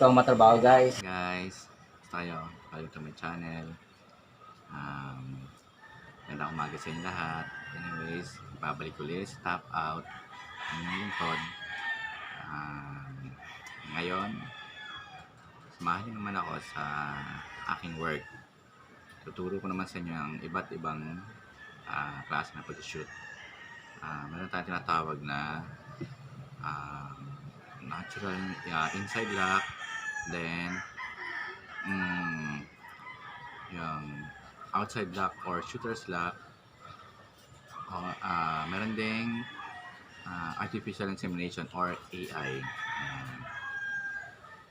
ito ang matrabaho guys. Guys, tayo. Welcome to my channel. Um, ganda umaga sa inyo lahat. Anyways, babalik ulit sa top out ng lingkod. Um, ngayon, samahan naman ako sa aking work. Tuturo ko naman sa inyo ang iba't ibang ah, klase ng pag-shoot. Ah, meron tayong tinatawag na um, natural ah, inside lock, then mm, yung outside lock or shooter's lock. O, ah, meron ding ah, artificial insemination or AI. Ayan.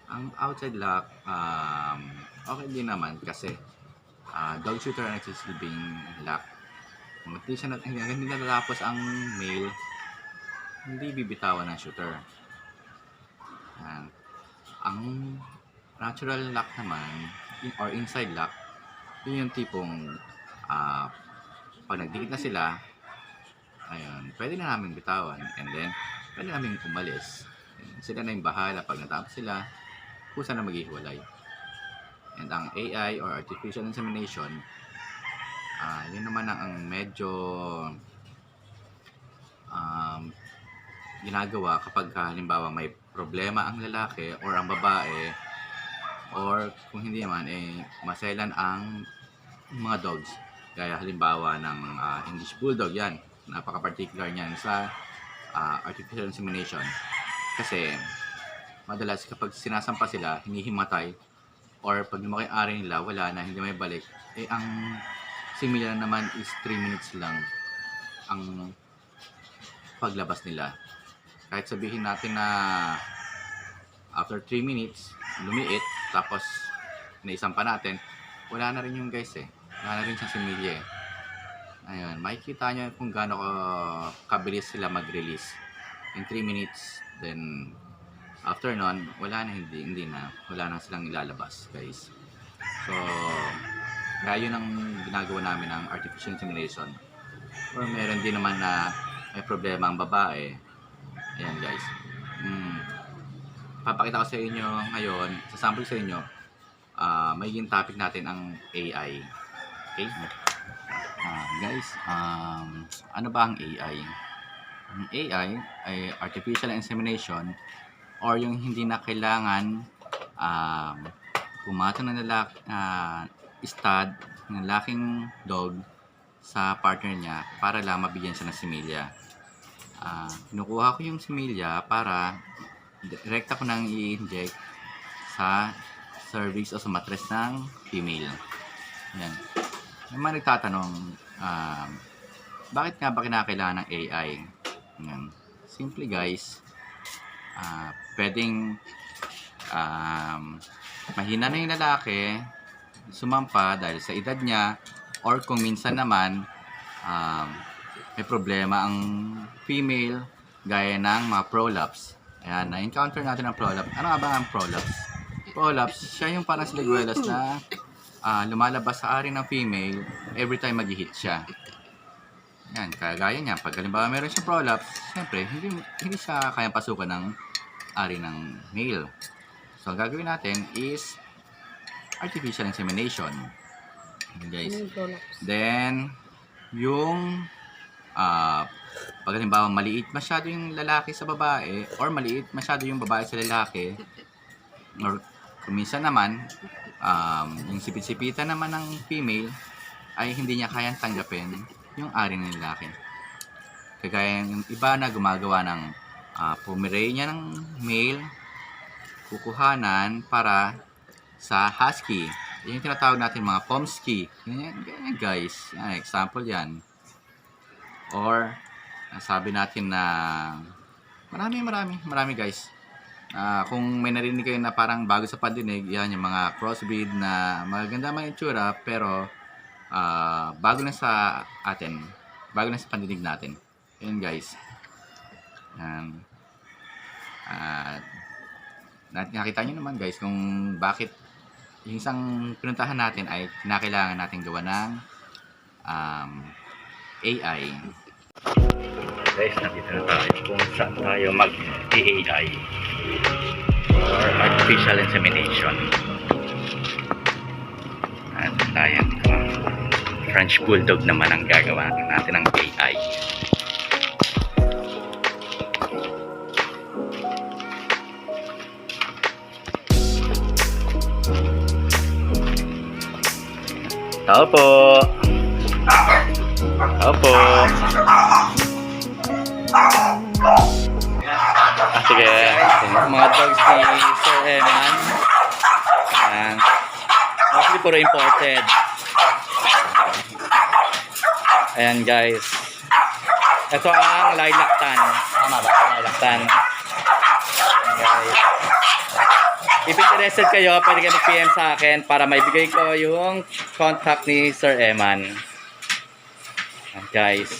Ang outside lock, um, okay din naman kasi ah, dog shooter ang nagsisilbing lock. Kung hindi siya hindi, natatapos ang male, hindi bibitawan ng shooter. Ayan. Ang natural lock naman, or inside lock, yun yung tipong ah, pag nagdikit na sila, ayun, pwede na namin bitawan and then pwede namin umalis. Sila na yung bahala pag natapos sila, kung saan na maghihiwalay. And ang AI or artificial insemination, ah yun naman ang medyo um, ginagawa kapag ka, halimbawa may problema ang lalaki or ang babae or kung hindi naman eh maselan ang mga dogs. Gaya halimbawa ng ah, English Bulldog yan. Napaka-particular niyan sa ah, artificial insemination. Kasi madalas kapag sinasampa sila hinihimatay or pag lumaki ang ari nila wala na hindi may balik eh ang similar naman is 3 minutes lang ang paglabas nila kahit sabihin natin na after 3 minutes, lumiit, tapos naisang pa natin, wala na rin yung guys eh. Wala na rin siyang similya eh. Ayun, makikita nyo kung gaano ka kabilis sila mag-release. In 3 minutes, then after nun, wala na, hindi, hindi na. Wala na silang ilalabas, guys. So, kaya yun ang ginagawa namin ng artificial insemination. Or meron din naman na may problema ang babae, Ayan guys. Mm. Papakita ko sa inyo ngayon, sa sample sa inyo, ah magiging topic natin ang AI. Okay? Ah, guys, um, ano ba ang AI? Ang AI ay artificial insemination or yung hindi na kailangan um, pumato ng lalaki, uh, stud ng laking dog sa partner niya para lang mabigyan siya ng similya ah kinukuha ko yung similya para direkta ko nang i-inject sa cervix o sa matres ng female. Yan. May mga nagtatanong, um, bakit nga ba kinakailangan ng AI? Yan. Simply guys, ah pwedeng um, mahina na yung lalaki, sumampa dahil sa edad niya, or kung minsan naman, um, may problema ang female gaya ng mga prolapse. Ayan, na-encounter natin ang prolapse. Ano nga ba ang prolapse? Prolapse, siya yung parang siliguelas na ah, lumalabas sa ari ng female every time mag-hit siya. Yan, kagaya niya. Pag halimbawa meron siyang prolapse, siyempre, hindi, hindi siya kayang pasukan ng ari ng male. So, ang gagawin natin is artificial insemination. Guys. Then, yung ah pag halimbawa maliit masyado yung lalaki sa babae or maliit masyado yung babae sa lalaki or kuminsan naman um, yung sipit-sipitan naman ng female ay hindi niya kayang tanggapin yung ari ng lalaki. Kagaya yung iba na gumagawa ng uh, Pomeranian ng male kukuhanan para sa husky. Yan yung tinatawag natin mga Pomsky. Ganyan, ganyan guys. Yan, example yan. Or, sabi natin na marami, marami, marami guys. Ah, kung may narinig kayo na parang bago sa pandinig, yan yung mga crossbreed na maganda man yung tsura, pero ah, bago na sa atin. Bago na sa pandinig natin. Yan guys. At, nat- nakita nyo naman guys kung bakit yung isang pinuntahan natin ay kinakailangan natin gawa ng um, AI. Guys, nakita na tayo kung saan tayo mag-AI. or artificial insemination. At ayan, French Bulldog naman ang gagawa natin ng AI. Tao po. Tao po. Ah, sige. Mga dogs ni Sir Eman. Ayan. Mostly puro imported. Ayan guys. Ito ang lilactan. Tama ba? Lilactan. Ayan, guys. If interested kayo, pwede kayo mag-PM sa akin para maibigay ko yung contact ni Sir Eman. Ayan, guys.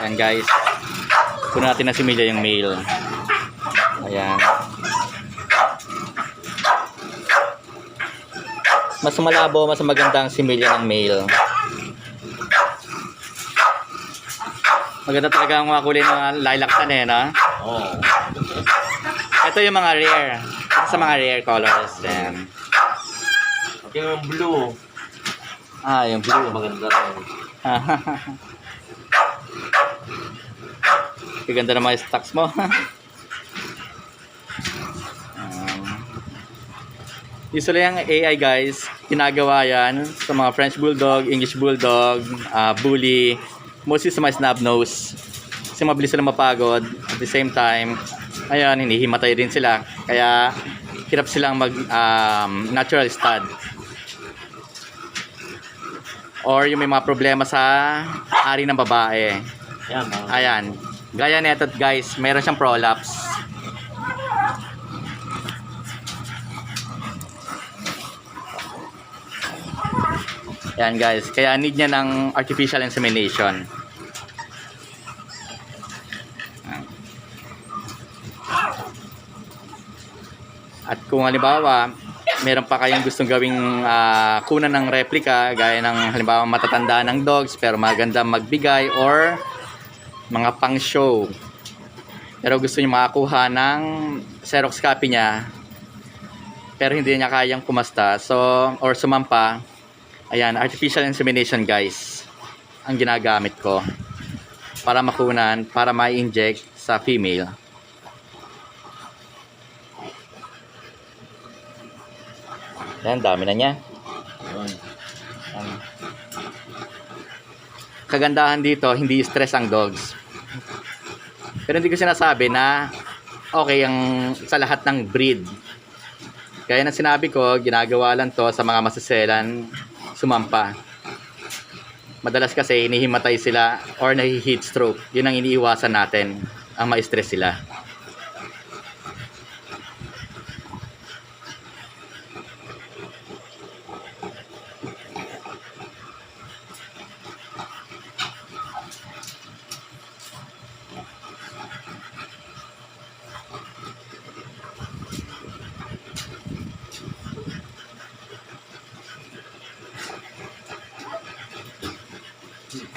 Ayan guys. Kunin natin na si Mila yung mail. Ayan. Mas malabo, mas maganda ang similya ng mail. Maganda talaga ang mga kulay ng lilactan eh, no? Oo. Ito yung mga rare. Sa mga rare colors. Pati yung blue. Ah, yung blue. Maganda rin. Gaganda naman yung stocks mo. um, usually ang AI guys, ginagawa yan sa mga French Bulldog, English Bulldog, ah, Bully, mostly sa mga snub nose. Kasi mabilis sila mapagod. At the same time, ayan, hinihimatay rin sila. Kaya, hirap silang mag um, natural stud. Or yung may mga problema sa ari ng babae. Yan, mga Ayan. Gaya nito guys, meron siyang prolapse. Ayan guys, kaya need niya ng artificial insemination. At kung halimbawa, meron pa kayong gustong gawing ah, kunan ng replica, gaya ng halimbawa matatanda ng dogs, pero maganda magbigay or mga pang show. Pero gusto niyo makakuha ng Xerox copy niya pero hindi niya kayang kumasta. So, or sumampa. Ayan, artificial insemination guys. Ang ginagamit ko. Para makunan, para ma-inject sa female. Ayan, dami na niya. Kagandahan dito, hindi stress ang dogs. Pero hindi ko sinasabi na okay ang sa lahat ng breed. Kaya na sinabi ko, ginagawa lang to sa mga masaselan sumampa. Madalas kasi hinihimatay sila or nahi-heat stroke. Yun ang iniiwasan natin, ang ma-stress sila.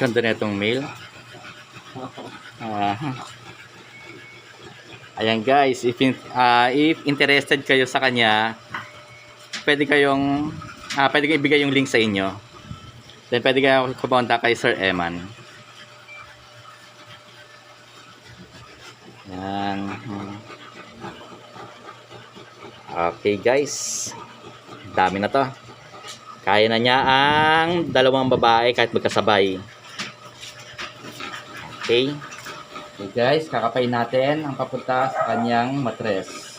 Ganda na itong mail. Ah. ayan guys, if, in- ah, if interested kayo sa kanya, pwede kayong, ah, pwede kayong ibigay yung link sa inyo. Then pwede kayo kumonta kay Sir Eman. Yan. Hmm. Okay guys. Dami na to. Kaya na niya ang dalawang babae kahit magkasabay. Okay. Okay guys, kakapay natin ang papunta sa kanyang matres.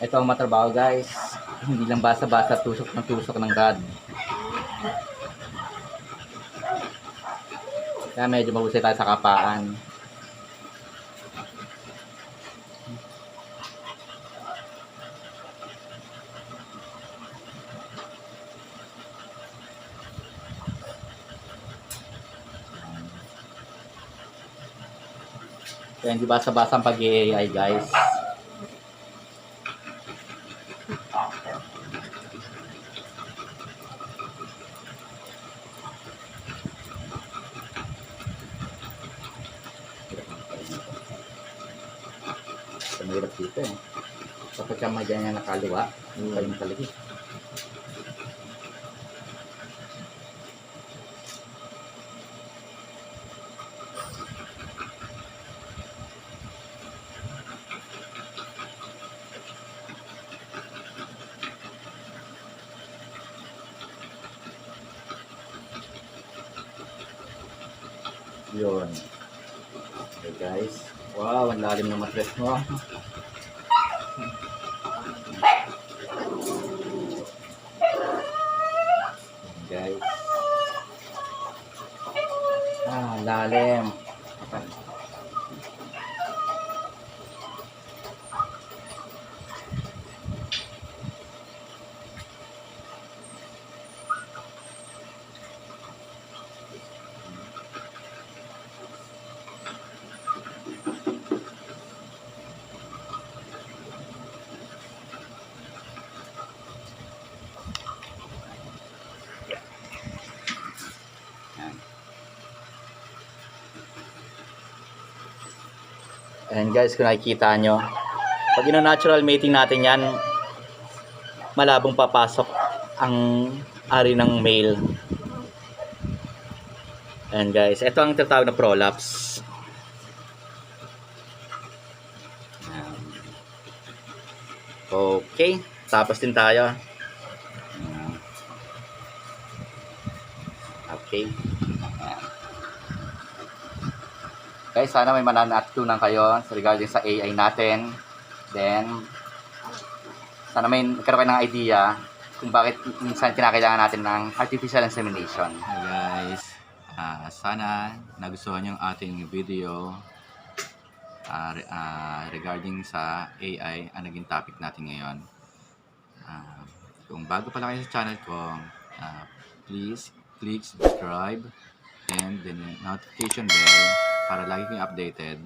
Ito ang matrabaho guys. Hindi lang basa-basa tusok ng tusok ng God. Kaya medyo mahusay tayo sa kapaan. Kaya hindi basa-basa ang pag-AI guys. Sa mahirap dito eh. Kapag ka may ganyan nakaluwa, mm. kayong talagay. Guys. Wow, ang lalim ng matres mo. Guys. Ah, lalim. Yan. Ayan guys, kung nakikita nyo, pag ino-natural mating natin yan, malabong papasok ang ari ng male. Ayan guys, ito ang tinatawag na prolapse. Okay, tapos din tayo. Okay. Ayan. Guys, sana may mananatutunan kayo regarding sa AI natin. Then, sana may karoon kayo ng idea kung bakit minsan kinakailangan natin ng artificial insemination. Hi guys, Ah, sana nagustuhan yung ating video re- ah, regarding sa AI ang naging topic natin ngayon. Ah, kung bago pa lang kayo sa channel ko, ah, please click subscribe and the notification bell para lagi kayong updated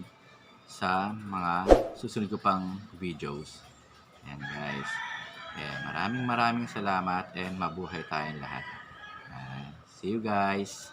sa mga susunod ko pang videos. Ayan guys. Kaya maraming maraming salamat and mabuhay tayong lahat. Ah, see you guys.